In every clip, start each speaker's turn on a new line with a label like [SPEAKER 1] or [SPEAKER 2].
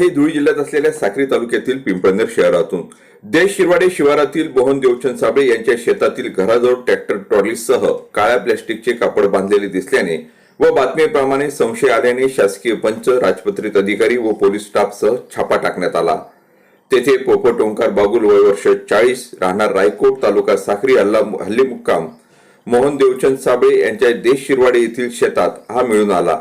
[SPEAKER 1] आहे धुळे जिल्ह्यात असलेल्या साक्री तालुक्यातील पिंपळनेर शहरातून देश शिरवाडे शिवारातील मोहन देवचंद साबळे यांच्या शेतातील घराजवळ ट्रॅक्टर ट्रॉलीसह काळ्या प्लॅस्टिकचे कापड बांधलेले दिसल्याने व बातमीप्रमाणे संशय आल्याने शासकीय पंच राजपत्रित अधिकारी व पोलीस स्टाफसह छापा टाकण्यात आला. तेथे पोपट ओंकार बागुल वय वर्ष चाळीस राहणार रायकोट तालुका साखरी हल्ला हल्ली मुक्काम मोहन देवचंद साबळे यांच्या देश शिरवाडे येथील शेतात हा मिळून आला.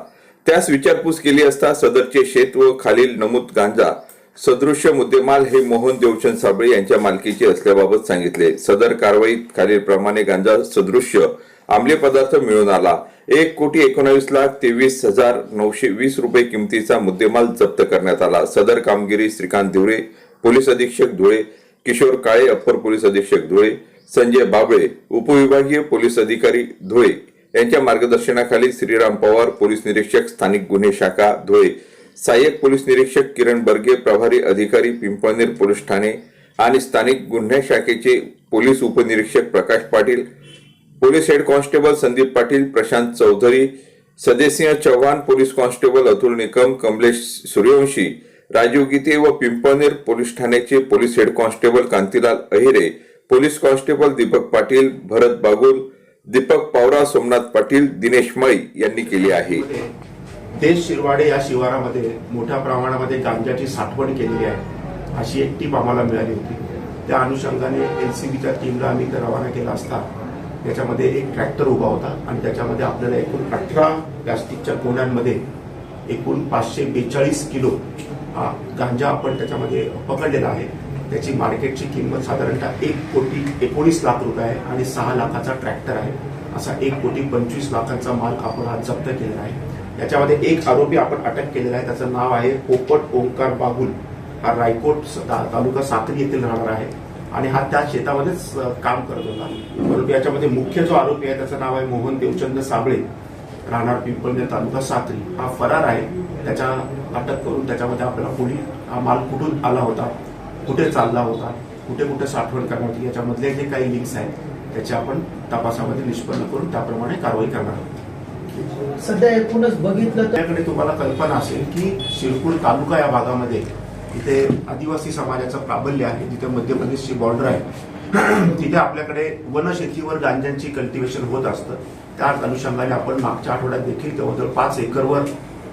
[SPEAKER 1] त्यास विचारपूस केली असता सदरचे शेत व खालील नमूद गांजा सदृश्य मुद्देमाल हे मोहन देवचंद साबळे यांच्या मालकीचे असल्याबाबत सांगितले. सदर कारवाईत खालील प्रमाणे गांजा सदृश्य आम्ले पदार्थ मिळून आला. एक कोटी एकोणावीस लाख तेवीस हजार नऊशे वीस रुपये किमतीचा मुद्देमाल जप्त करण्यात आला. सदर कामगिरी श्रीकांत धुळे पोलीस अधीक्षक धुळे किशोर काळे अप्पर पोलीस अधीक्षक धुळे संजय बाबळे उपविभागीय पोलीस अधिकारी धुळे. यांच्या मार्गदर्शनाखाली श्रीराम पवार पोलीस निरीक्षक स्थानिक गुन्हे शाखा धुळे सहाय्यक पोलीस निरीक्षक किरण बर्गे प्रभारी अधिकारी पिंपळनेर पोलीस ठाणे आणि स्थानिक गुन्हे शाखेचे पोलीस उपनिरीक्षक Prakash Patil police head constable Sandeep Patil Prashant Chaudhari Sadesingh Chavan police constable Atul Nikam Kamlesh Suryavanshi Rajiv Gite व पिंपळनेर पोलीस ठाण्याचे police head constable Kantilal Ahire police constable Deepak Patil Bharat Bagul Deepak Pawara Somnath Patil Dinesh Mali यांनी केली आहे.
[SPEAKER 2] देश शिरवाडे या शिवारामध्ये मोठ्या प्रमाणामध्ये गांजाची साठवण केलेली आहे अशी एक टीप आम्हाला मिळाली होती. त्या अनुषंगाने एलसीबीच्या टीमला आम्ही इथं रवाना केला असता त्याच्यामध्ये एक ट्रॅक्टर उभा होता आणि त्याच्यामध्ये आपल्याला एकूण अठरा प्लास्टिकच्या कोण्यांमध्ये एकूण पाचशे बेचाळीस किलो हा गांजा आपण त्याच्यामध्ये पकडलेला आहे. त्याची मार्केटची किंमत साधारणतः एक कोटी एकोणीस लाख रुपये आहे आणि सहा लाखाचा ट्रॅक्टर आहे. असा एक कोटी पंचवीस लाखांचा माल आपण आज जप्त केलेला आहे. याच्यामध्ये एक आरोपी आपण अटक केलेला आहे. त्याचं नाव आहे पोपट ओंकार बागुल. हा रायकोट ता- तालुका साक्री येथील राहणार आहे आणि हा त्या शेतामध्येच काम करत होता. परंतु याच्यामध्ये मुख्य जो आरोपी आहे त्याचं नाव आहे मोहन देवचंद साबळे. राहणार पिंपळनेर तालुका साक्री. हा फरार आहे. त्याच्या अटक करून त्याच्यामध्ये आपल्याला पुढील हा माल कुठून आला होता कुठे चालला होता कुठे कुठे साठवण करण्यात होती याच्यामधले जे काही लिंक्स आहेत त्याचे आपण तपासामध्ये निष्पन्न करून त्याप्रमाणे कारवाई करणार आहोत.
[SPEAKER 3] सध्या एकूणच बघितलं तर
[SPEAKER 2] आपल्याकडे तुम्हाला कल्पना असेल की शिरपूर तालुका या भागामध्ये इथे आदिवासी समाजाचं प्राबल्य आहे जिथे मध्य प्रदेशची बॉर्डर आहे. तिथे आपल्याकडे वनशेतीवर गांजांची कल्टिवेशन होत असतं. त्याच अनुषंगाने आपण मागच्या आठवड्यात देखील जवळजवळ पाच एकरवर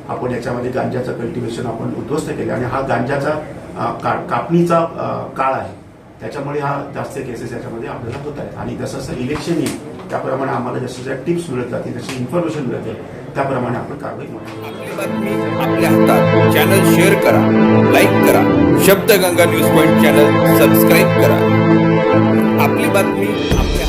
[SPEAKER 2] आपण याच्यामध्ये गांजाचं कल्टिवेशन आपण उद्ध्वस्त केले. आणि हा गांजाचा कापणीचा काळ आहे. त्याच्यामुळे हा जास्त केसेस याच्यामध्ये आपल्याला होत आहेत. आणि जसं जसं इलेक्शन येईल त्याप्रमाणे आम्हाला जसं ज्या टिप्स मिळत जातील जशी इन्फॉर्मेशन मिळते त्याप्रमाणे आपण कारवाई
[SPEAKER 4] बातमी आपल्या हातात चॅनल शेअर करा लाईक करा. Shabdaganga news point channel subscribe करा. आपली बातमी आपल्या